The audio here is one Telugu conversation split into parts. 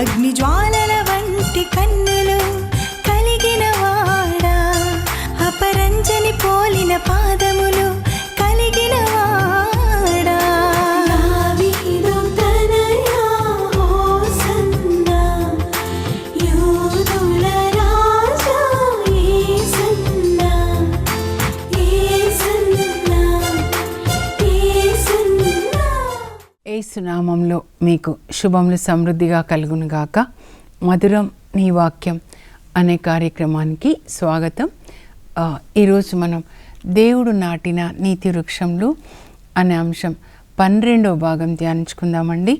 अग्निज्वाल నామంలో మీకు శుభములు సమృద్ధిగా కలుగునుగాక మధురం నీ వాక్యం అనే కార్యక్రమానికి స్వాగతం. ఈరోజు మనం దేవుడు నాటిన నీతి వృక్షంలో అనే అంశం పన్నెండవ భాగం ధ్యానించుకుందామండి.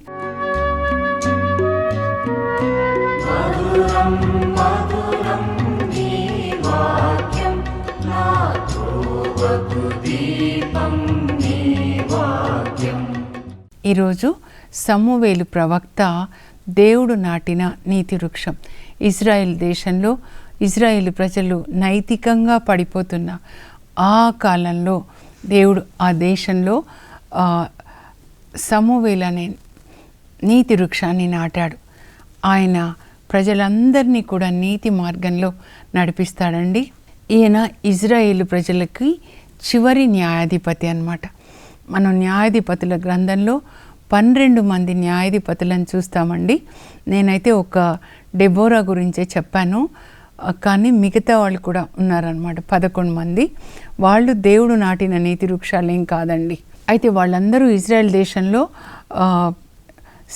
ఈరోజు సమూవేలు ప్రవక్త దేవుడు నాటిన నీతి వృక్షం ఇజ్రాయెల్ దేశంలో ఇజ్రాయేల్ ప్రజలు నైతికంగా పడిపోతున్న ఆ కాలంలో దేవుడు ఆ దేశంలో ఆ, సమూవేలు అనే నీతి వృక్షాన్ని నాటాడు. ఆయన ప్రజలందరినీ కూడా నీతి మార్గంలో నడిపిస్తాడండి. ఈయన ఇజ్రాయేల్ ప్రజలకి చివరి న్యాయాధిపతి అన్నమాట. మనం న్యాయాధిపతుల గ్రంథంలో పన్నెండు మంది న్యాయాధిపతులను చూస్తామండి. నేనైతే ఒక డెబోరా గురించే చెప్పాను. కానీ మిగతా వాళ్ళు కూడా ఉన్నారనమాట పదకొండు మంది. వాళ్ళు దేవుడు నాటిన నీతి వృక్షాలు ఏం కాదండి. అయితే వాళ్ళందరూ ఇజ్రాయెల్ దేశంలో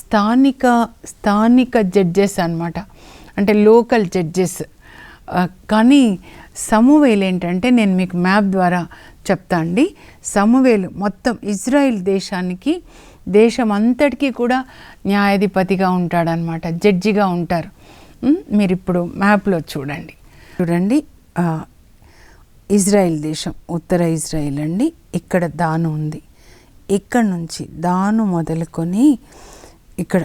స్థానిక స్థానిక జడ్జెస్ అనమాట అంటే లోకల్ జడ్జెస్. కానీ సమూవేలు ఏంటంటే నేను మీకు మ్యాప్ ద్వారా చెప్తా అండి. సమూవేలు మొత్తం ఇజ్రాయిల్ దేశానికి దేశం అంతటికీ కూడా న్యాయాధిపతిగా ఉంటాడనమాట జడ్జిగా ఉంటారు. మీరు ఇప్పుడు మ్యాప్లో చూడండి. చూడండి ఇజ్రాయిల్ దేశం ఉత్తర ఇజ్రాయిల్ అండి. ఇక్కడ దాను ఉంది. ఇక్కడ నుంచి దాను మొదలుకొని ఇక్కడ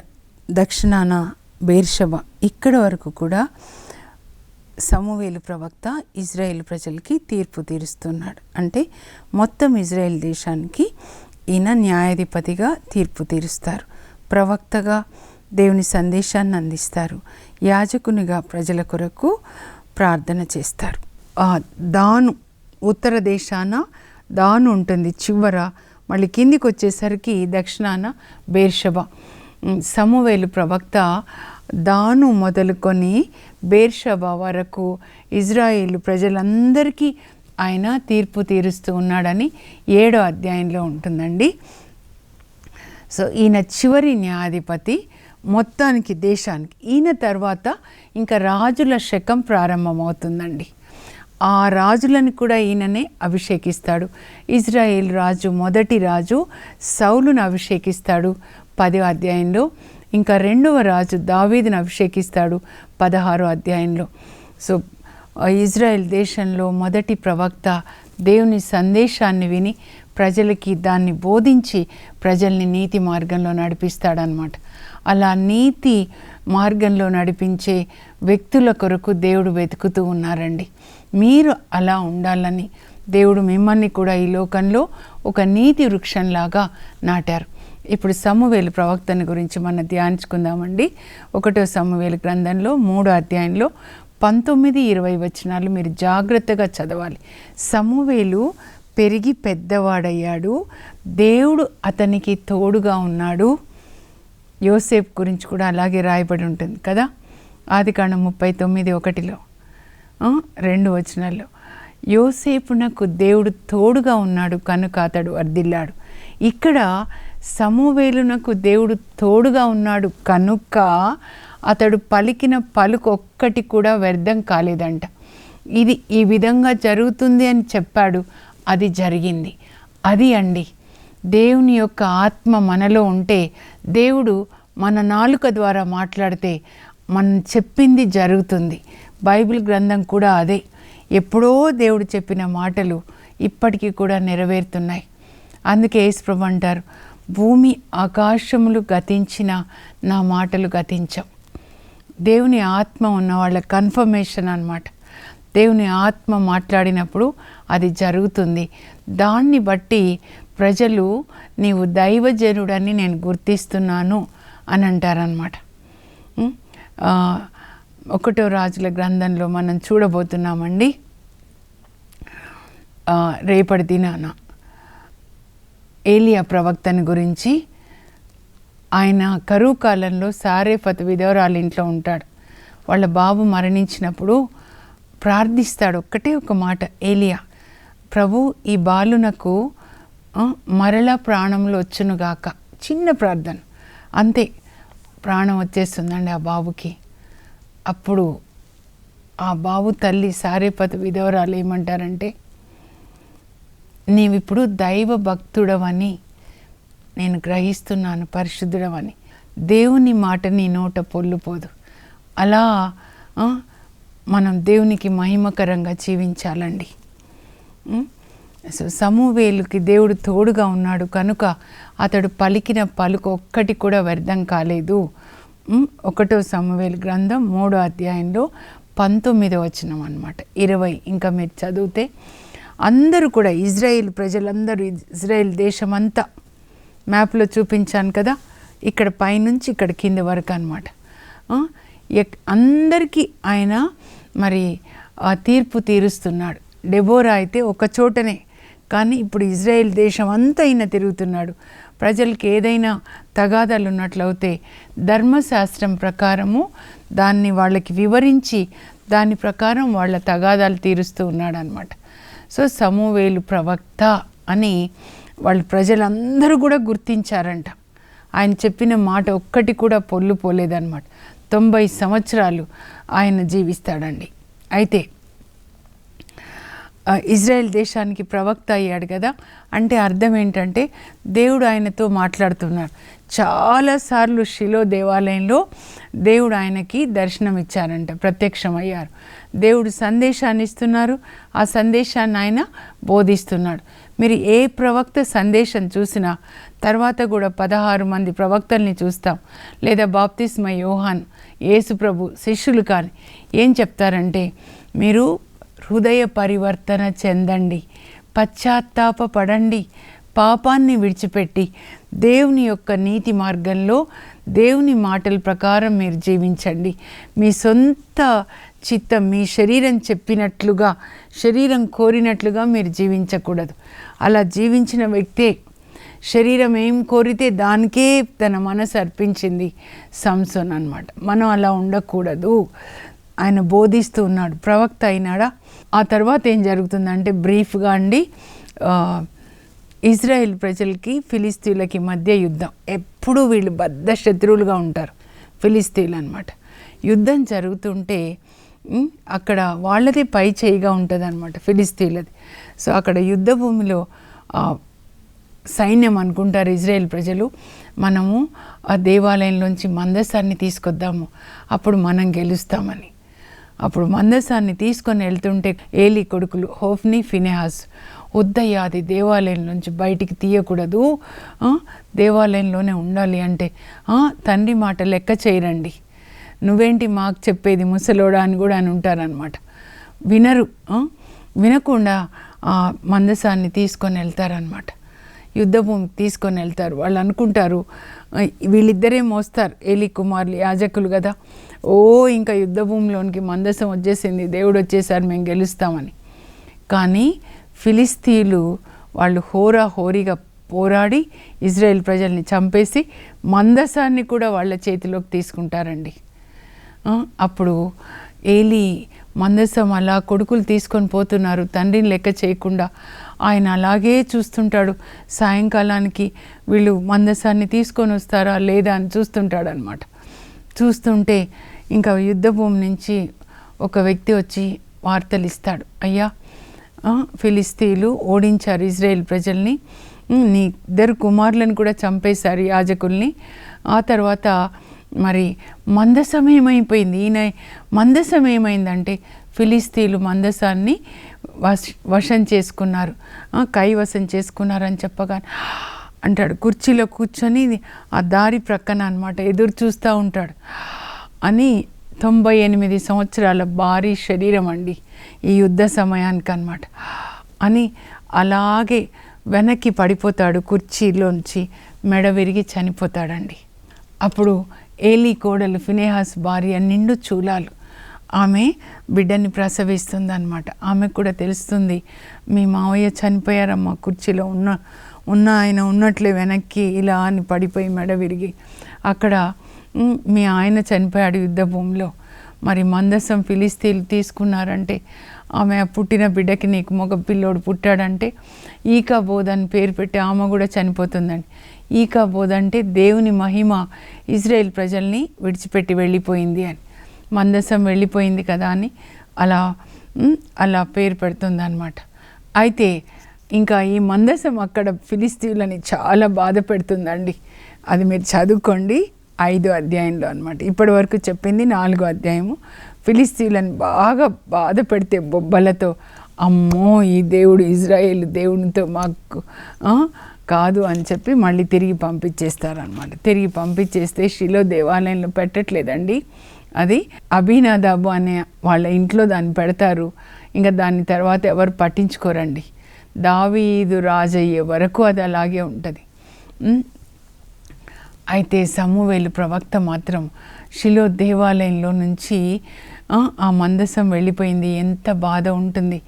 దక్షిణాన బేర్షబ ఇక్కడ వరకు కూడా సమూవేలు ప్రవక్త ఇజ్రాయెల్ ప్రజలకి తీర్పు తీరుస్తున్నాడు. అంటే మొత్తం ఇజ్రాయెల్ దేశానికి ఈయన న్యాయాధిపతిగా తీర్పు తీరుస్తారు. ప్రవక్తగా దేవుని సందేశాన్ని అందిస్తారు. యాజకునిగా ప్రజల కొరకు ప్రార్థన చేస్తారు. దాను ఉత్తర దేశాన దాను ఉంటుంది చివర. మళ్ళీ కిందికి వచ్చేసరికి దక్షిణాన బేర్షబ. సమూవేలు ప్రవక్త దాను మొదలుకొని బేర్షబా వరకు ఇజ్రాయిల్ ప్రజలందరికీ ఆయన తీర్పు తీరుస్తూ ఉన్నాడని ఏడో అధ్యాయంలో ఉంటుందండి. సో ఈయన చివరి న్యాయాధిపతి మొత్తానికి దేశానికి ఈయన తర్వాత ఇంకా రాజుల శకం ప్రారంభమవుతుందండి. ఆ రాజులను కూడా ఈయననే అభిషేకిస్తాడు. ఇజ్రాయేల్ రాజు మొదటి రాజు సౌలును అభిషేకిస్తాడు. పదో అధ్యాయంలో ఇంకా రెండవ రాజు దావీదిని అభిషేకిస్తాడు పదహారో అధ్యాయంలో. సో ఇజ్రాయెల్ దేశంలో మొదటి ప్రవక్త దేవుని సందేశాన్ని విని ప్రజలకి దాన్ని బోధించి ప్రజల్ని నీతి మార్గంలో నడిపిస్తాడనమాట అలా నీతి మార్గంలో నడిపించే వ్యక్తుల కొరకు దేవుడు వెతుకుతూ ఉన్నారండి. మీరు అలా ఉండాలని దేవుడు మిమ్మల్ని కూడా ఈ లోకంలో ఒక నీతి వృక్షంలాగా నాటారు. ఇప్పుడు సమ్మువేలు ప్రవక్తని గురించి మనం ధ్యానించుకుందామండి. ఒకటో సమ్మువేలు గ్రంథంలో మూడో అధ్యాయంలో పంతొమ్మిది ఇరవై వచనాలు మీరు జాగ్రత్తగా చదవాలి. సమ్మువేలు పెరిగి పెద్దవాడయ్యాడు. దేవుడు అతనికి తోడుగా ఉన్నాడు. యోసేఫ్ గురించి కూడా అలాగే రాయబడి ఉంటుంది కదా? ఆది కాండం ముప్పై తొమ్మిది ఒకటిలో రెండు వచనాల్లో. యోసేపునకు దేవుడు తోడుగా ఉన్నాడు కనుక అతడు అర్దిల్లాడు ఇక్కడ సమూవేలునకు దేవుడు తోడుగా ఉన్నాడు కనుక అతడు పలికిన పలుకు ఒక్కటి కూడా వ్యర్థం కాలేదంట. ఇది ఈ విధంగా జరుగుతుంది అని చెప్పాడు. అది జరిగింది. అది అండి. దేవుని యొక్క ఆత్మ మనలో ఉంటే దేవుడు మన నాలుక ద్వారా మాట్లాడితే మనం చెప్పింది జరుగుతుంది. బైబిల్ గ్రంథం కూడా అదే. ఎప్పుడో దేవుడు చెప్పిన మాటలు ఇప్పటికీ కూడా నెరవేరుతున్నాయి. అందుకే యేసుప్రభు అంటారు భూమి ఆకాశములు గతించిన నా మాటలు గతించవు. దేవుని ఆత్మ ఉన్న వాళ్ళ కన్ఫర్మేషన్ అనమాట దేవుని ఆత్మ మాట్లాడినప్పుడు అది జరుగుతుంది. దాన్ని బట్టి ప్రజలు నీవు దైవజనుడని నేను గుర్తిస్తున్నాను అని అంటారనమాట ఒకటో రాజుల గ్రంథంలో మనం చూడబోతున్నామండి. రేపటి దినాన. ఏలియా ప్రవక్తని గురించి ఆయన కరువు కాలంలో సారేఫత్ విధవరాలు ఇంట్లో ఉంటాడు. వాళ్ళ బాబు మరణించినప్పుడు ప్రార్థిస్తాడు. ఒక్కటే ఒక మాట ఏలియా ప్రభు ఈ బాలునకు మరలా ప్రాణంలో వచ్చునుగాక. చిన్న ప్రార్థన. అంతే ప్రాణం వచ్చేస్తుందండి ఆ బాబుకి. అప్పుడు ఆ బాబు తల్లి సారేపతి విధవరాలు ఏమంటారంటే నీవిప్పుడు దైవ భక్తుడవని నేను గ్రహిస్తున్నాను పరిశుద్ధుడవని. దేవుని మాట నీ నోట పొల్లుపోదు. అలా మనం దేవునికి మహిమకరంగా జీవించాలండి. సో సమూవేలుకి దేవుడు తోడుగా ఉన్నాడు కనుక అతడు పలికిన పలుకు ఒక్కటి కూడా వ్యర్థం కాలేదు. ఒకటో సమూవేలు గ్రంథం మూడో అధ్యాయంలో పంతొమ్మిదో వచనం అనమాట ఇరవై ఇంకా మీరు చదివితే అందరూ కూడా ఇజ్రాయిల్ ప్రజలందరూ ఇజ్రాయిల్ దేశమంతా మ్యాప్లో చూపించాను కదా ఇక్కడ పైనుంచి ఇక్కడ కింద వరకు అనమాట అందరికీ ఆయన మరి ఆ తీర్పు తీరుస్తున్నాడు. డెబోరా అయితే ఒక చోటనే కానీ ఇప్పుడు ఇజ్రాయెల్ దేశం అంతా ఈయన తిరుగుతున్నాడు. ప్రజలకి ఏదైనా తగాదాలు ఉన్నట్లయితే ధర్మశాస్త్రం ప్రకారము దాన్ని వాళ్ళకి వివరించి దాని ప్రకారం వాళ్ళ తగాదాలు తీరుస్తూ ఉన్నాడు అనమాట సో సమూవేలు ప్రవక్త అని వాళ్ళు ప్రజలందరూ కూడా గుర్తించారంట. ఆయన చెప్పిన మాట ఒక్కటి కూడా పొల్లు పోలేదన్నమాట. తొంభై సంవత్సరాలు ఆయన జీవిస్తాడండి. అయితే ఇజ్రాయెల్ దేశానికి ప్రవక్త అయ్యాడు కదా. అంటే అర్థం ఏంటంటే దేవుడు ఆయనతో మాట్లాడుతున్నాడు చాలాసార్లు శిలో దేవాలయంలో దేవుడు ఆయనకి దర్శనం ఇచ్చారంట ప్రత్యక్షమయ్యారు. దేవుడు సందేశాన్ని ఇస్తున్నారు ఆ సందేశాన్ని ఆయన బోధిస్తున్నాడు. మీరు ఏ ప్రవక్త సందేశం చూసినా తర్వాత కూడా పదహారు మంది ప్రవక్తల్ని చూస్తాం. లేదా బాప్తిస్మ యోహాన్ యేసుప్రభు శిష్యులు కానీ ఏం చెప్తారంటే మీరు హృదయ పరివర్తన చెందండి. పశ్చాత్తాప పడండి పాపాన్ని విడిచిపెట్టి దేవుని యొక్క నీతి మార్గంలో దేవుని మాటల ప్రకారం మీరు జీవించండి. మీ సొంత చిత్తం మీ శరీరం చెప్పినట్లుగా శరీరం కోరినట్లుగా మీరు జీవించకూడదు. అలా జీవించిన వ్యక్తే శరీరం ఏం కోరితే దానికే తన మనసు అర్పించింది సంసోన్ అన్నమాట. మనం అలా ఉండకూడదు. ఆయన బోధిస్తూ ఉన్నాడు ప్రవక్త అయినాడా? ఆ తర్వాత ఏం జరుగుతుందంటే బ్రీఫ్గా అండి ఇజ్రాయెల్ ప్రజలకి ఫిలిస్తీన్లకి మధ్య యుద్ధం. ఎప్పుడూ వీళ్ళు బద్ద శత్రువులుగా ఉంటారు ఫిలిస్తీన్లు అనమాట యుద్ధం జరుగుతుంటే అక్కడ వాళ్ళది పై చేయిగా ఉంటుంది అనమాట ఫిలిస్తీన్లది. సో అక్కడ యుద్ధ భూమిలో సైన్యం అనుకుంటారు ఇజ్రాయెల్ ప్రజలు మనము ఆ దేవాలయంలోంచి మందసాన్ని తీసుకొద్దాము అప్పుడు మనం గెలుస్తామని. అప్పుడు మందసాన్ని తీసుకొని వెళ్తుంటే ఏలి కొడుకులు హోఫ్ని ఫినెహాస్ వద్దయ్యా అది దేవాలయం నుంచి బయటికి తీయకూడదు. దేవాలయంలోనే ఉండాలి అంటే తండ్రి మాట లెక్క చేయరండి. నువ్వేంటి మాకు చెప్పేది ముసలోడా అని కూడా అని ఉంటారనమాట వినరు వినకుండా ఆ మందసాన్ని తీసుకొని వెళ్తారనమాట యుద్ధభూమికి తీసుకొని వెళ్తారు. వాళ్ళు అనుకుంటారు వీళ్ళిద్దరే మోస్తారు ఏలి కుమార్లు యాజకులు కదా. ఓ ఇంకా యుద్ధభూమిలోనికి మందసం వచ్చేసింది. దేవుడు వచ్చేసారు మేము గెలుస్తామని. కానీ ఫిలిస్తీన్లు వాళ్ళు హోరా హోరీగా పోరాడి ఇజ్రాయెల్ ప్రజల్ని చంపేసి మందసాన్ని కూడా వాళ్ళ చేతిలోకి తీసుకుంటారండి. అప్పుడు ఏలి మందసం అలా కొడుకులు తీసుకొని పోతున్నారు తండ్రిని లెక్క చేయకుండా. ఆయన అలాగే చూస్తుంటాడు. సాయంకాలానికి వీళ్ళు మందసాన్ని తీసుకొని వస్తారా లేదా అని చూస్తుంటాడు అనమాట చూస్తుంటే ఇంకా యుద్ధభూమి నుంచి ఒక వ్యక్తి వచ్చి వార్తలు ఇస్తాడు. అయ్యా ఫిలిస్తీన్లు ఓడించారు ఇజ్రాయెల్ ప్రజల్ని. నీ ఇద్దరు కుమారులను కూడా చంపేశారు యాజకుల్ని. ఆ తర్వాత మరి మందసం ఏమైపోయింది ఈయన మందసం ఏమైందంటే ఫిలిస్తీన్లు మందసాన్ని వశ వశం చేసుకున్నారు. ఆ, కైవశం చేసుకున్నారని చెప్పగానే అంటాడు. కుర్చీలో కూర్చొని ఆ దారి ప్రక్కన అనమాట ఎదురు చూస్తూ ఉంటాడు. అని తొంభై ఎనిమిది సంవత్సరాల భారీ శరీరం అండి ఈ యుద్ధ సమయానికి అన్నమాట. అని అలాగే వెనక్కి పడిపోతాడు కుర్చీలోంచి మెడ విరిగి చనిపోతాడండి. అప్పుడు ఏలీ కోడలు ఫినేహాస్ భార్య నిండు చూలాలు ఆమె బిడ్డని ప్రసవిస్తుందన్నమాట. ఆమెకు కూడా తెలుస్తుంది మీ మావయ్య చనిపోయారమ్మా కుర్చీలో ఉన్న ఉన్న ఆయన ఉన్నట్లే వెనక్కి ఇలా అని పడిపోయి మెడ విరిగి అక్కడ మీ ఆయన చనిపోయాడు యుద్ధ భూమిలో. మరి మందసం ఫిలిస్తీన్లు తీసుకున్నారంటే ఆమె ఆ పుట్టిన బిడ్డకి నీకు మగ పిల్లోడు పుట్టాడంటే ఈకా బోధ అని పేరు పెట్టి ఆమె కూడా చనిపోతుందండి. ఈకా బోధ అంటే దేవుని మహిమ ఇజ్రాయెల్ ప్రజల్ని విడిచిపెట్టి వెళ్ళిపోయింది అని. మందసం వెళ్ళిపోయింది కదా అని అలా అలా పేరు పెడుతుంది అనమాట అయితే ఇంకా ఈ మందసం అక్కడ ఫిలిస్తీన్లని చాలా బాధ పెడుతుందండి. అది మీరు చదువుకోండి ఐదో అధ్యాయంలో అనమాట ఇప్పటి వరకు చెప్పింది నాలుగో అధ్యాయము. ఫిలిస్తీన్లను బాగా బాధ పెడితే బొబ్బలతో అమ్మో ఈ దేవుడు ఇజ్రాయేల్ దేవునితో మాకు కాదు అని చెప్పి మళ్ళీ తిరిగి పంపించేస్తారనమాట తిరిగి పంపించేస్తే శిలో దేవాలయంలో పెట్టట్లేదండి. అది అభినాదాబు అనే వాళ్ళ ఇంట్లో దాన్ని పెడతారు. ఇంకా దాని తర్వాత ఎవరు పట్టించుకోరండి. దావీదు రాజయ్యే వరకు అది అలాగే ఉంటుంది. అయితే సమూవేలు ప్రవక్త మాత్రం శిలో దేవాలయంలో నుంచి ఆ, ఆ మందసం వెళ్ళిపోయింది. ఎంత బాధ ఉంటుంది.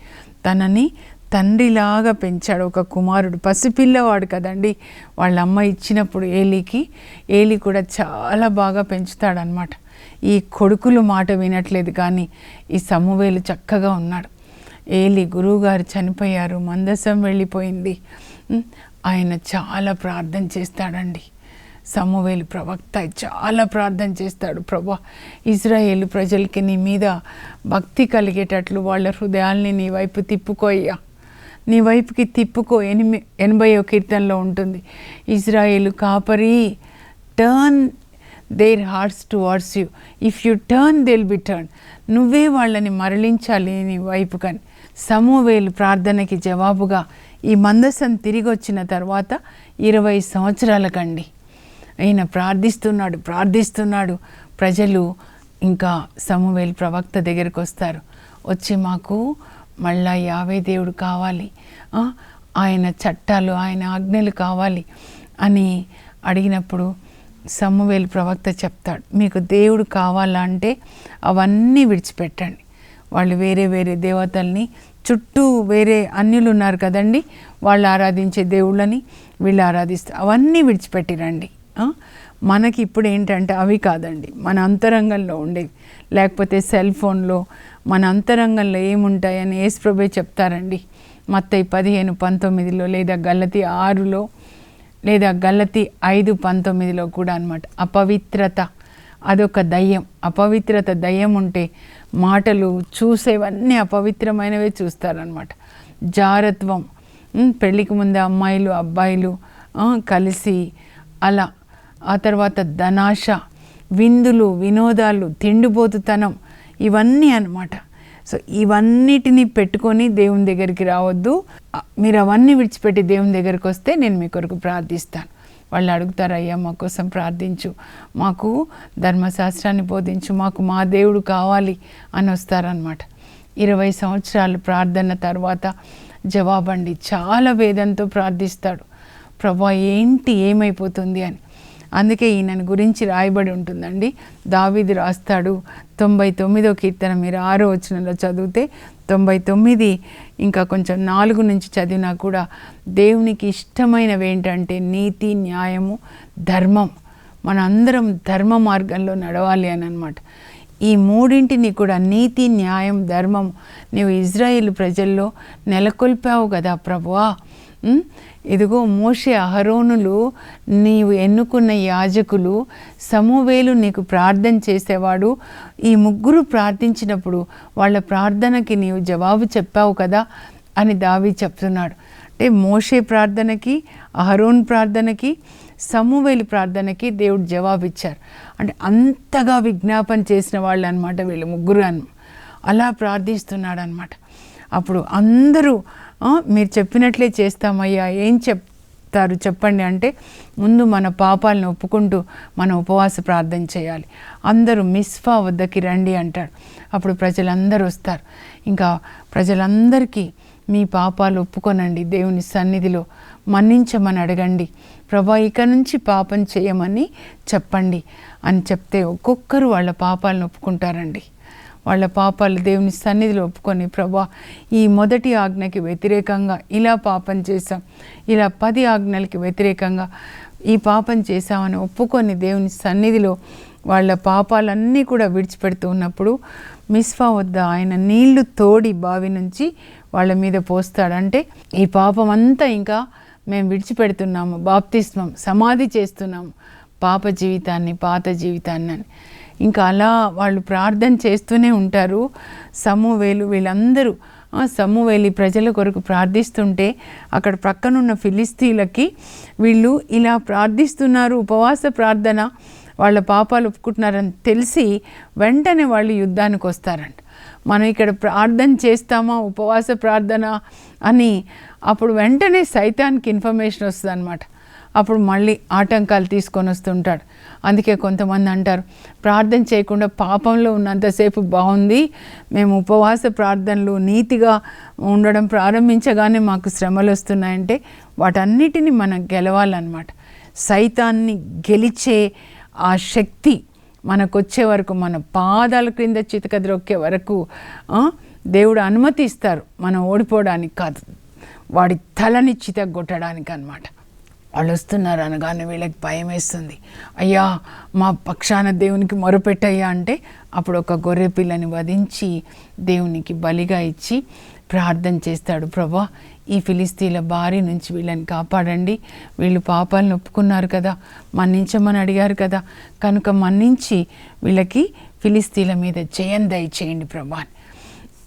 తనని తండ్రిలాగా పెంచాడు ఒక కుమారుడు. పసిపిల్లవాడు కదండి. వాళ్ళ అమ్మ ఇచ్చినప్పుడు ఏలికి ఏలి కూడా చాలా బాగా పెంచుతాడనమాట ఈ కొడుకులు మాట వినట్లేదు కానీ ఈ సమూవేలు చక్కగా ఉన్నాడు. ఏలి గురువుగారు చనిపోయారు మందసం వెళ్ళిపోయింది. ఆయన చాలా ప్రార్థన చేస్తాడండి. సమ్మువేలు ప్రవక్త చాలా ప్రార్థన చేస్తాడు. ప్రభా ఇజ్రాయేల్ ప్రజలకి నీ మీద భక్తి కలిగేటట్లు వాళ్ళ హృదయాల్ని నీ వైపు తిప్పుకోయ్యా నీ వైపుకి తిప్పుకో. ఎనిమి ఎనభైవ కీర్తనలో ఉంటుంది. ఇజ్రాయేలు కాపరి turn their hearts towards you if you turn they'll be turn నువ్వే వాళ్ళని మరలించాలి నీ వైపు కానీ. సమూవేలు ప్రార్థనకి జవాబుగా ఈ మందసం తిరిగి వచ్చిన తర్వాత ఇరవై సంవత్సరాల కండి. ఈయన ప్రార్థిస్తున్నాడు ప్రార్థిస్తున్నాడు. ప్రజలు ఇంకా సమూవేలు ప్రవక్త దగ్గరికి వస్తారు. వచ్చి మాకు మళ్ళా యావే దేవుడు కావాలి. ఆయన చట్టాలు ఆయన ఆజ్ఞలు కావాలి అని అడిగినప్పుడు సమ్మువేలు ప్రవక్త చెప్తాడు మీకు దేవుడు కావాలంటే అవన్నీ విడిచిపెట్టండి. వాళ్ళు వేరే వేరే దేవతల్ని చుట్టూ వేరే అన్యులు ఉన్నారు కదండి వాళ్ళు ఆరాధించే దేవుళ్ళని వీళ్ళు ఆరాధిస్తారు అవన్నీ విడిచిపెట్టిరండి. మనకి ఇప్పుడు ఏంటంటే అవి కాదండి మన అంతరంగంలో ఉండేవి. లేకపోతే సెల్ ఫోన్లో మన అంతరంగంలో ఏముంటాయని యేసుప్రభే చెప్తారండి. మత్తయి పదిహేను పంతొమ్మిదిలో లేదా గల్లతి ఆరులో లేదా గల్లతి ఐదు పంతొమ్మిదిలో కూడా అనమాట అపవిత్రత. అదొక దయ్యం. అపవిత్రత దయ్యం ఉంటే మాటలు చూసేవన్నీ అపవిత్రమైనవే చూస్తారనమాట జారత్వం. పెళ్ళికి ముందే అమ్మాయిలు అబ్బాయిలు కలిసి అలా. ఆ తర్వాత ధనాశ. విందులు వినోదాలు తిండిపోతుతనం. ఇవన్నీ అన్నమాట. సో ఇవన్నిటిని పెట్టుకొని దేవుని దగ్గరికి రావద్దు. మీరు అవన్నీ విడిచిపెట్టి దేవుని దగ్గరికి వస్తే నేను మీ కొరకు ప్రార్థిస్తాను. వాళ్ళు అడుగుతారు అయ్యా మా కోసం ప్రార్థించు. మాకు ధర్మశాస్త్రాన్ని బోధించు. మాకు మా దేవుడు కావాలి అని వస్తారనమాట ఇరవై సంవత్సరాలు ప్రార్థన తర్వాత జవాబండి చాలా వేదంతో ప్రార్థిస్తాడు. ప్రభా ఏంటి ఏమైపోతుంది అని. అందుకే ఈయనని గురించి రాయబడి ఉంటుందండి. దావీది రాస్తాడు తొంభై తొమ్మిదో కీర్తన మీరు ఆరో వచనంలో చదివితే తొంభై తొమ్మిది ఇంకా కొంచెం నాలుగు నుంచి చదివినా కూడా దేవునికి ఇష్టమైనవి ఏంటంటే నీతి న్యాయము ధర్మం. మనందరం ధర్మ మార్గంలో నడవాలి అని అనమాట ఈ మూడింటిని కూడా నీతి న్యాయం ధర్మం నీవు ఇజ్రాయేల్ ప్రజల్లో నెలకొల్పావు కదా ప్రభువా? ఇదిగో మోషే అహరోనులు నీవు ఎన్నుకున్న యాజకులు సమూవేలు నీకు ప్రార్థన చేసేవాడు. ఈ ముగ్గురు ప్రార్థించినప్పుడు వాళ్ళ ప్రార్థనకి నీవు జవాబు చెప్పావు కదా అని దావి చెప్తున్నాడు. అంటే మోషే ప్రార్థనకి అహరోన్ ప్రార్థనకి సమూవేలు ప్రార్థనకి దేవుడు జవాబు ఇచ్చారు. అంటే అంతగా విజ్ఞాపన చేసిన వాళ్ళు అనమాట వీళ్ళు ముగ్గురు అన్ అలా ప్రార్థిస్తున్నాడు అనమాట అప్పుడు అందరూ మీరు చెప్పినట్లే చేస్తామయ్యా ఏం చెప్తారు చెప్పండి అంటే ముందు మన పాపాలను ఒప్పుకుంటూ మన ఉపవాస ప్రార్థన చేయాలి. అందరూ మిస్ఫా వద్దకి రండి అంటాడు. అప్పుడు ప్రజలందరూ వస్తారు. ఇంకా ప్రజలందరికీ మీ పాపాలు ఒప్పుకొనండి. దేవుని సన్నిధిలో మన్నించమని అడగండి. ప్రభా ఇక నుంచి పాపం చేయమని చెప్పండి అని చెప్తే ఒక్కొక్కరు వాళ్ళ పాపాలను ఒప్పుకుంటారండి. వాళ్ళ పాపాలు దేవుని సన్నిధిలో ఒప్పుకొని ప్రభా ఈ మొదటి ఆజ్ఞకి వ్యతిరేకంగా ఇలా పాపం చేశాం. ఇలా పది ఆజ్ఞలకి వ్యతిరేకంగా ఈ పాపం చేశామని ఒప్పుకొని దేవుని సన్నిధిలో వాళ్ళ పాపాలన్నీ కూడా విడిచిపెడుతూ ఉన్నప్పుడు మిస్ఫా వద్ద ఆయన నీళ్ళు తోడి బావి నుంచి వాళ్ళ మీద పోస్తాడంటే ఈ పాపం అంతా ఇంకా మేము విడిచిపెడుతున్నాము. బాప్తిస్మం సమాధి చేస్తున్నాము. పాప జీవితాన్ని పాత జీవితాన్ని అని. ఇంకా అలా వాళ్ళు ప్రార్థన చేస్తూనే ఉంటారు. సమూవేలు వీళ్ళందరూ ఆ, సమూవేలి ప్రజల కొరకు ప్రార్థిస్తుంటే అక్కడ ప్రక్కనున్న ఫిలిస్తీన్లకి వీళ్ళు ఇలా ప్రార్థిస్తున్నారు ఉపవాస ప్రార్థన వాళ్ళ పాపాలు ఒప్పుకుంటున్నారని తెలిసి వెంటనే వాళ్ళు యుద్ధానికి వస్తారంట. మనం ఇక్కడ ప్రార్థన చేస్తామా ఉపవాస ప్రార్థన అని అప్పుడు వెంటనే సైతానికి ఇన్ఫర్మేషన్ వస్తుంది అనమాట అప్పుడు మళ్ళీ ఆటంకాలు తీసుకొని వస్తుంటాడు. అందుకే కొంతమంది అంటారు ప్రార్థన చేయకుండా పాపంలో ఉన్నంతసేపు బాగుంది. మేము ఉపవాస ప్రార్థనలు నీతిగా ఉండడం ప్రారంభించగానే మాకు శ్రమలు వస్తున్నాయంటే వాటన్నిటిని మనం గెలవాలన్నమాట. సైతాన్ని గెలిచే ఆ శక్తి మనకు వచ్చే వరకు మన పాదాల క్రింద చితక ద్రొక్కే వరకు దేవుడు అనుమతిస్తారు మనం ఓడిపోవడానికి కాదు. వాడి తలని చితగొట్టడానికి అన్నమాట వాళ్ళు వస్తున్నారు అనగానే వీళ్ళకి భయం వేస్తుంది. అయ్యా మా పక్షాన దేవునికి మొరపెట్టయ్యా అంటే అప్పుడు ఒక గొర్రె పిల్లని వధించి దేవునికి బలిగా ఇచ్చి ప్రార్థన చేస్తాడు. ప్రభా ఈ ఫిలిస్తీన్ల బారి నుంచి వీళ్ళని కాపాడండి. వీళ్ళు పాపాలను ఒప్పుకున్నారు కదా మన్నించమని అడిగారు కదా. కనుక మన్నించి వీళ్ళకి ఫిలిస్తీన్ల మీద జయం దయచేయండి ప్రభా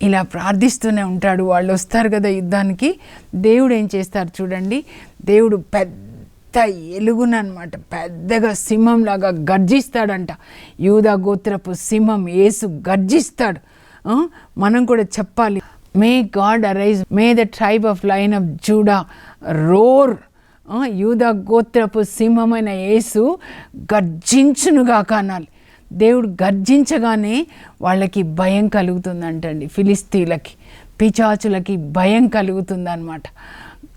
ఇలా ప్రార్థిస్తూనే ఉంటాడు. వాళ్ళు వస్తారు కదా యుద్ధానికి. దేవుడు ఏం చేస్తారు చూడండి. దేవుడు పెద్ద ఎలుగునమాట పెద్దగా సింహంలాగా గర్జిస్తాడంట. యూదా గోత్రపు సింహం యేసు గర్జిస్తాడు. మనం కూడా చెప్పాలి. May God arise may the tribe of lion of Judah roar. యూద యూదా గోత్రపు సింహమైన యేసు గర్జించునుగా కానాలి దేవుడు గర్జించగానే వాళ్ళకి భయం కలుగుతుందంటండి ఫిలిస్తీన్లకి పిచాచులకి భయం కలుగుతుందన్నమాట.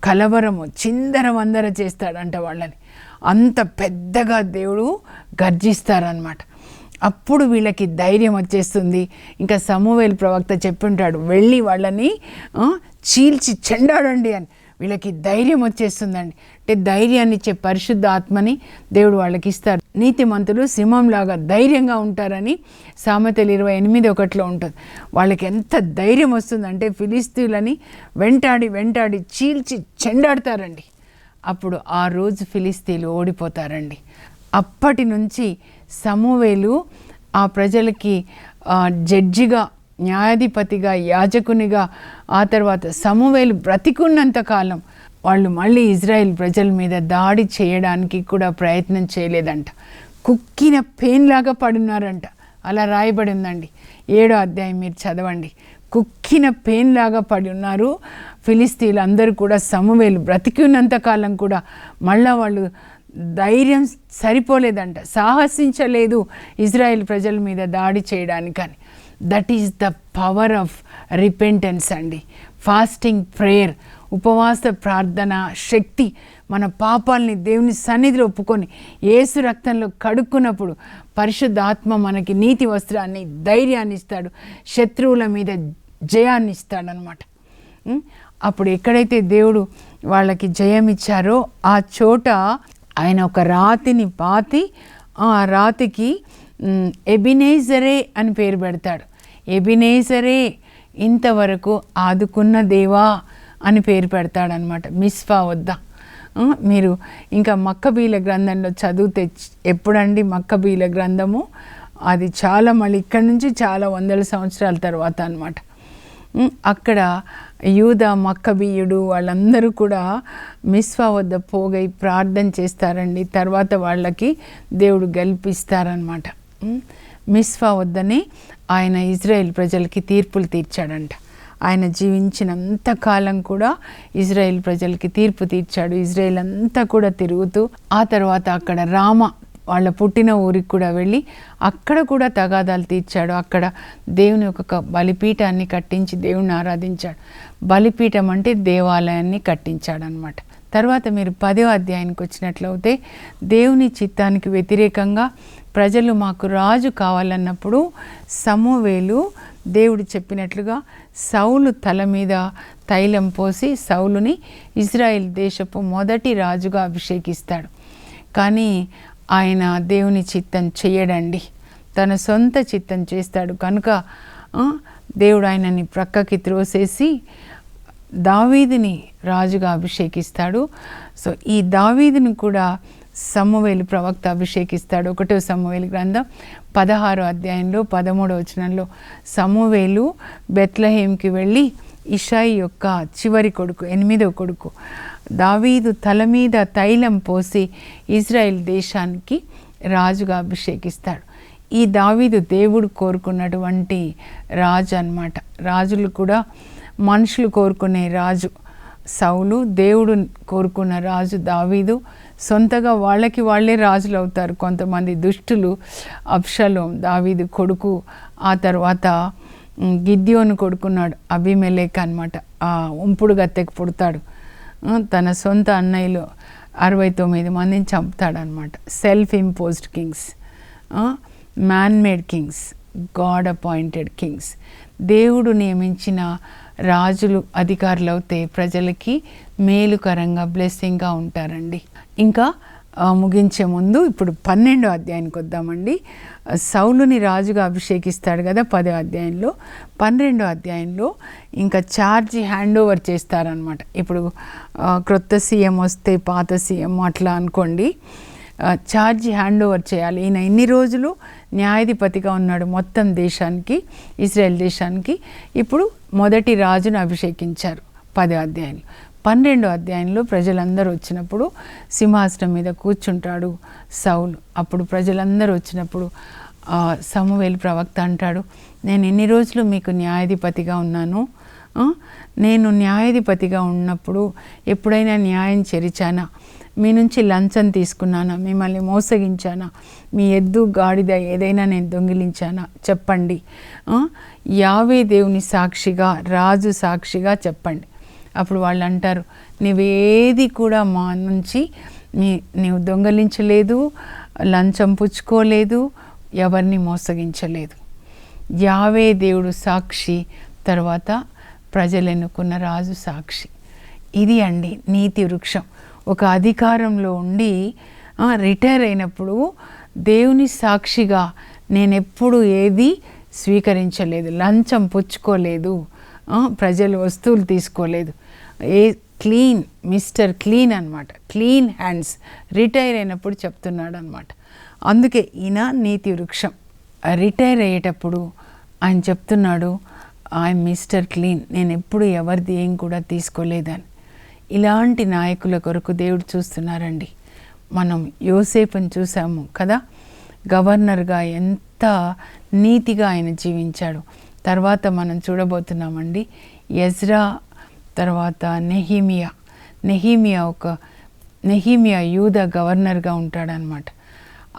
కలవరము చిందర వందర చేస్తాడంట వాళ్ళని. అంత పెద్దగా దేవుడు గర్జిస్తారనమాట అప్పుడు వీళ్ళకి ధైర్యం వచ్చేస్తుంది. ఇంకా సమూవేలు ప్రవక్త చెప్పుంటాడు వెళ్ళి వాళ్ళని చీల్చి చెండాడండి అని. వీళ్ళకి ధైర్యం వచ్చేస్తుందండి. అంటే ధైర్యాన్ని ఇచ్చే పరిశుద్ధ ఆత్మని దేవుడు వాళ్ళకి ఇస్తారు నీతిమంతులు సింహంలాగా ధైర్యంగా ఉంటారని సామెతలు ఇరవై ఎనిమిది ఒకటిలో ఉంటుంది. వాళ్ళకి ఎంత ధైర్యం వస్తుందంటే ఫిలిస్తీన్లని వెంటాడి వెంటాడి చీల్చి చెండాడతారండి. అప్పుడు ఆ రోజు ఫిలిస్తీన్లు ఓడిపోతారండి. అప్పటి నుంచి సమూవేలు ఆ ప్రజలకి జడ్జిగా న్యాయాధిపతిగా యాజకునిగా ఆ తర్వాత సమూవేలు బ్రతికున్నంతకాలం కాలం వాళ్ళు మళ్ళీ ఇజ్రాయెల్ ప్రజల మీద దాడి చేయడానికి కూడా ప్రయత్నం చేయలేదంట. కుక్కిన పెయిన్లాగా పడున్నారంట అలా రాయబడి ఉందండి ఏడో అధ్యాయం మీరు చదవండి. కుక్కిన పెయిన్లాగా పడి ఉన్నారు. ఫిలిస్తీన్లు అందరూ కూడా సమవేలు బ్రతికి ఉన్నంత కాలం కూడా మళ్ళా వాళ్ళు ధైర్యం సరిపోలేదంట. సాహసించలేదు ఇజ్రాయెల్ ప్రజల మీద దాడి చేయడానికని. That is the power of repentance అండి. ఫాస్టింగ్ ప్రేయర్ ఉపవాస ప్రార్థన శక్తి మన పాపాలని దేవుని సన్నిధిలో ఒప్పుకొని ఏసు రక్తంలో కడుక్కున్నప్పుడు పరిశుద్ధాత్మ మనకి నీతి వస్త్రాన్ని ధైర్యాన్ని ఇస్తాడు శత్రువుల మీద జయాన్ని ఇస్తాడనమాట అప్పుడు ఎక్కడైతే దేవుడు వాళ్ళకి జయం ఇచ్చారో ఆ చోట ఆయన ఒక రాతిని పాతి ఆ రాతికి ఎబినేజరే అని పేరు పెడతాడు. ఎబినేజరే ఇంతవరకు ఆదుకున్న దేవా అని పేరు పెడతాడనమాట. మిస్ఫా వద్ద? మీరు ఇంకా మక్కబీల గ్రంథంలో చదివితే ఎప్పుడండి మక్కబీల గ్రంథము? అది చాలా మళ్ళీ ఇక్కడి నుంచి చాలా వందల సంవత్సరాల తర్వాత అనమాట అక్కడ యూద మక్కబీయుడు వాళ్ళందరూ కూడా మిస్వా వద్ద పోగై ప్రార్థన చేస్తారండి. తర్వాత వాళ్ళకి దేవుడు గెలిపిస్తారనమాట మిస్వా వద్దనే ఆయన ఇజ్రాయెల్ ప్రజలకి తీర్పులు తీర్చాడంట. ఆయన జీవించినంత కాలం కూడా ఇజ్రాయెల్ ప్రజలకి తీర్పు తీర్చాడు. ఇజ్రాయెల్ అంతా కూడా తిరుగుతూ ఆ తర్వాత అక్కడ రామ వాళ్ళ పుట్టిన ఊరికి కూడా వెళ్ళి అక్కడ కూడా తగాదాలు తీర్చాడు. అక్కడ దేవుని ఒక బలిపీఠాన్ని కట్టించి దేవుణ్ణి ఆరాధించాడు. బలిపీఠం అంటే దేవాలయాన్ని కట్టించాడు అనమాట తర్వాత మీరు పదో అధ్యాయానికి వచ్చినట్లయితే దేవుని చిత్తానికి వ్యతిరేకంగా ప్రజలు మాకు రాజు కావాలన్నప్పుడు సమూవేలు దేవుడు చెప్పినట్లుగా సౌలు తల మీద తైలం పోసి సౌలుని ఇజ్రాయెల్ దేశపు మొదటి రాజుగా అభిషేకిస్తాడు. కానీ ఆయన దేవుని చిత్తం చేయడండి తన సొంత చిత్తం చేస్తాడు. కనుక దేవుడు ఆయనని ప్రక్కకి త్రోసేసి దావీదిని రాజుగా అభిషేకిస్తాడు. సో ఈ దావీదుని కూడా సమవేలు ప్రవక్త అభిషేకిస్తాడు. ఒకటో సమవేలు గ్రంథం పదహారో అధ్యాయంలో పదమూడో వచనంలో సమూవేలు బెత్లహేమ్కి వెళ్ళి ఇషాయి యొక్క చివరి కొడుకు ఎనిమిదో కొడుకు దావీదు తల మీద తైలం పోసి ఇజ్రాయెల్ దేశానికి రాజుగా అభిషేకిస్తాడు. ఈ దావీదు దేవుడు కోరుకున్నటువంటి రాజు అన్నమాట. రాజులు కూడా మనుషులు కోరుకునే రాజు సౌలు దేవుడు కోరుకున్న రాజు దావీదు. సొంతగా వాళ్ళకి వాళ్ళే రాజులు అవుతారు కొంతమంది దుష్టులు. అప్షలోం దావీదు కొడుకు ఆ తర్వాత గిద్యోను కొడుకున్నాడు అభిమెలేక్ అనమాట ఆ ఉంపుడు గత్తెకి పుడతాడు. తన సొంత అన్నయ్యలు అరవై తొమ్మిది మందిని చంపుతాడనమాట self imposed kings. Man made kings. God appointed kings. దేవుడు నియమించిన రాజులు అధికారులు అవుతే ప్రజలకి మేలుకరంగా బ్లెస్సింగ్గా ఉంటారండి. ఇంకా ముగించే ముందు ఇప్పుడు పన్నెండో అధ్యాయానికి వద్దామండి. సౌలుని రాజుగా అభిషేకిస్తాడు కదా పదో అధ్యాయంలో. పన్నెండో అధ్యాయంలో ఇంకా ఛార్జీ హ్యాండ్ ఓవర్ చేస్తారనమాట ఇప్పుడు క్రొత్త సీఎం వస్తే పాత సీఎం అట్లా అనుకోండి. ఛార్జ్ హ్యాండ్ ఓవర్ చేయాలి. ఈయన ఇన్ని రోజులు న్యాయాధిపతిగా ఉన్నాడు మొత్తం దేశానికి ఇజ్రాయెల్ దేశానికి? ఇప్పుడు మొదటి రాజును అభిషేకించారు పదో అధ్యాయంలో. పన్నెండో అధ్యాయంలో ప్రజలందరూ వచ్చినప్పుడు సింహాసనం మీద కూర్చుంటాడు సౌలు. అప్పుడు ప్రజలందరూ వచ్చినప్పుడు సమవేలు ప్రవక్త అంటాడు నేను ఎన్ని రోజులు మీకు న్యాయాధిపతిగా ఉన్నాను? నేను న్యాయాధిపతిగా ఉన్నప్పుడు ఎప్పుడైనా న్యాయం చెరిచానా? మీ నుంచి లంచం తీసుకున్నానా? మిమ్మల్ని మోసగించానా? మీ ఎద్దు గాడిద ఏదైనా నేను దొంగిలించానా? చెప్పండి. యావే దేవుని సాక్షిగా రాజు సాక్షిగా చెప్పండి. అప్పుడు వాళ్ళు అంటారు నీవేది కూడా మా నుంచి నీ నీవు దొంగలించలేదు లంచం పుచ్చుకోలేదు ఎవరిని మోసగించలేదు. యావే దేవుడు సాక్షి తర్వాత ప్రజలు ఎన్నుకున్న రాజు సాక్షి. ఇది అండి నీతి వృక్షం. ఒక అధికారంలో ఉండి రిటైర్ అయినప్పుడు దేవుని సాక్షిగా నేను ఎప్పుడు ఏది స్వీకరించలేదు లంచం పుచ్చుకోలేదు ప్రజలు వస్తువులు తీసుకోలేదు. ఏ క్లీన్ మిస్టర్ క్లీన్ అన్నమాట. Clean hands. రిటైర్ అయినప్పుడు చెప్తున్నాడు అనమాట అందుకే ఈయన నీతి వృక్షం. రిటైర్ అయ్యేటప్పుడు ఆయన చెప్తున్నాడు ఐ మిస్టర్ క్లీన్ నేను ఎప్పుడు ఎవరిది ఏం కూడా తీసుకోలేదని. ఇలాంటి నాయకుల కొరకు దేవుడు చూస్తున్నారండి. మనం యోసేపుని చూసాము కదా? గవర్నర్గా ఎంత నీతిగా ఆయన జీవించాడు. తర్వాత మనం చూడబోతున్నామండి ఎజ్రా తర్వాత నెహీమియా. నెహీమియా ఒక నెహీమియా యూద గవర్నర్గా ఉంటాడనమాట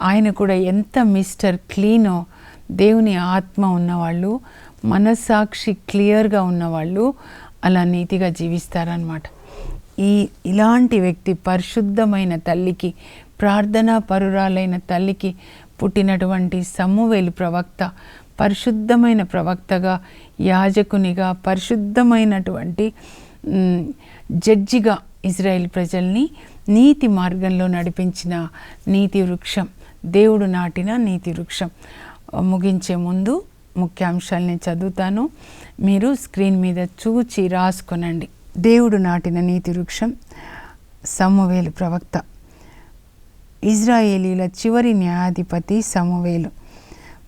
ఆయన కూడా ఎంత మిస్టర్ క్లీనో దేవుని ఆత్మ ఉన్నవాళ్ళు మనస్సాక్షి క్లియర్గా ఉన్నవాళ్ళు అలా నీతిగా జీవిస్తారనమాట ఈ ఇలాంటి వ్యక్తి పరిశుద్ధమైన తల్లికి ప్రార్థనా పరురాలైన తల్లికి పుట్టినటువంటి సమ్మువేలు ప్రవక్త పరిశుద్ధమైన ప్రవక్తగా యాజకునిగా పరిశుద్ధమైనటువంటి జడ్జిగా ఇజ్రాయెల్ ప్రజల్ని నీతి మార్గంలో నడిపించిన నీతి వృక్షం. దేవుడు నాటిన నీతి వృక్షం. ముగించే ముందు ముఖ్యాంశాలని చదువుతాను. మీరు స్క్రీన్ మీద చూచి రాసుకొనండి. దేవుడు నాటిన నీతి వృక్షం సమవేలు ప్రవక్త. ఇజ్రాయేలీల చివరి న్యాయాధిపతి సమవేలు.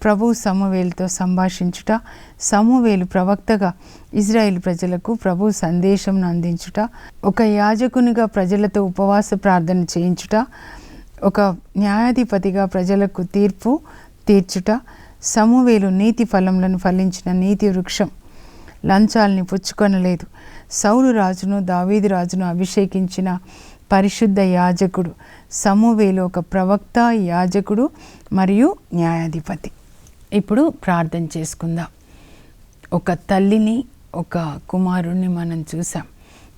ప్రభు సమవేలుతో సంభాషించుట సమవేలు ప్రవక్తగా ఇజ్రాయేల్ ప్రజలకు ప్రభు సందేశంను అందించుట ఒక యాజకునిగా ప్రజలతో ఉపవాస ప్రార్థన చేయించుట ఒక న్యాయాధిపతిగా ప్రజలకు తీర్పు తీర్చుట సమవేలు నీతి ఫలములను ఫలించిన నీతి వృక్షం లంచాల్ని పుచ్చుకొనలేదు. సౌలు రాజును దావీదు రాజును అభిషేకించిన పరిశుద్ధ యాజకుడు సమూవేలు ఒక ప్రవక్త యాజకుడు మరియు న్యాయాధిపతి. ఇప్పుడు ప్రార్థన చేసుకుందాం. ఒక తల్లిని ఒక కుమారుణ్ణి మనం చూసాం.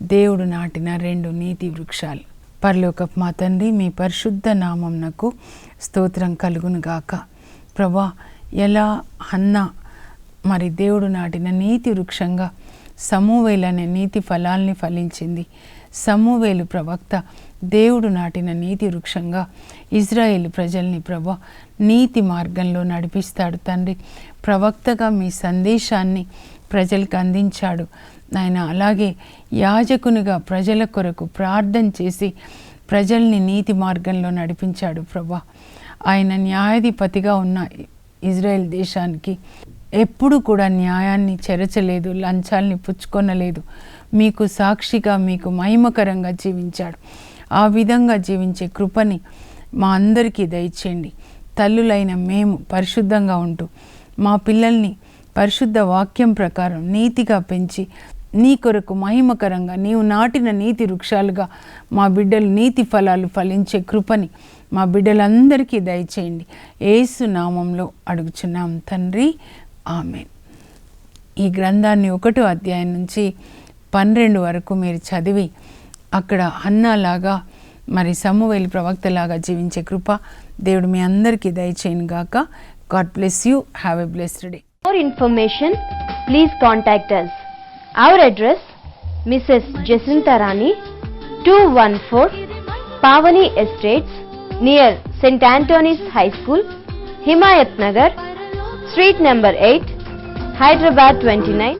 దేవుడు నాటిన రెండు నీతి వృక్షాలు. పరలోకపు మా తండ్రి మీ పరిశుద్ధ నామంనకు స్తోత్రం కలుగునుగాక. ప్రభా ఎలా అన్నా మరి దేవుడు నాటిన నీతి వృక్షంగా సమూవేలు అనే నీతి ఫలాల్ని ఫలించింది. సమూవేలు ప్రవక్త దేవుడు నాటిన నీతి వృక్షంగా ఇజ్రాయేల్ ప్రజల్ని ప్రభా నీతి మార్గంలో నడిపిస్తాడు తండ్రి. ప్రవక్తగా మీ సందేశాన్ని ప్రజలకు అందించాడు. ఆయన అలాగే యాజకునిగా ప్రజల కొరకు ప్రార్థన చేసి ప్రజల్ని నీతి మార్గంలో నడిపించాడు ప్రభా. ఆయన న్యాయాధిపతిగా ఉన్న ఇజ్రాయెల్ దేశానికి ఎప్పుడు కూడా న్యాయాన్ని చెరచలేదు లంచాల్ని పుచ్చుకొనలేదు. మీకు సాక్షిగా మీకు మహిమకరంగా జీవించాడు. ఆ విధంగా జీవించే కృపని మా అందరికీ దయచేయండి. తల్లులైన మేము పరిశుద్ధంగా ఉంటూ మా పిల్లల్ని పరిశుద్ధ వాక్యం ప్రకారం నీతిగా పెంచి నీ కొరకు మహిమకరంగా నీవు నాటిన నీతి వృక్షాలుగా మా బిడ్డలు నీతి ఫలాలు ఫలించే కృపని మా బిడ్డలందరికీ దయచేయండి. ఏసు నామంలో అడుగుచున్నాం తండ్రి ఆమెన్. ఈ గ్రంథాన్ని ఒకటో అధ్యాయం నుంచి పన్నెండు వరకు మీరు చదివి అక్కడ అన్నలాగా మరి సమ్మువేలి ప్రవక్తలాగా జీవించే కృప దేవుడు మీ అందరికీ దయచేయను గాక. God bless you. Have a blessed day. For information please contact us our address Mrs Jacintha Rani two one four Pavani estates near saint Antony's high school Himayat Nagar street number eight Hyderabad twenty nine.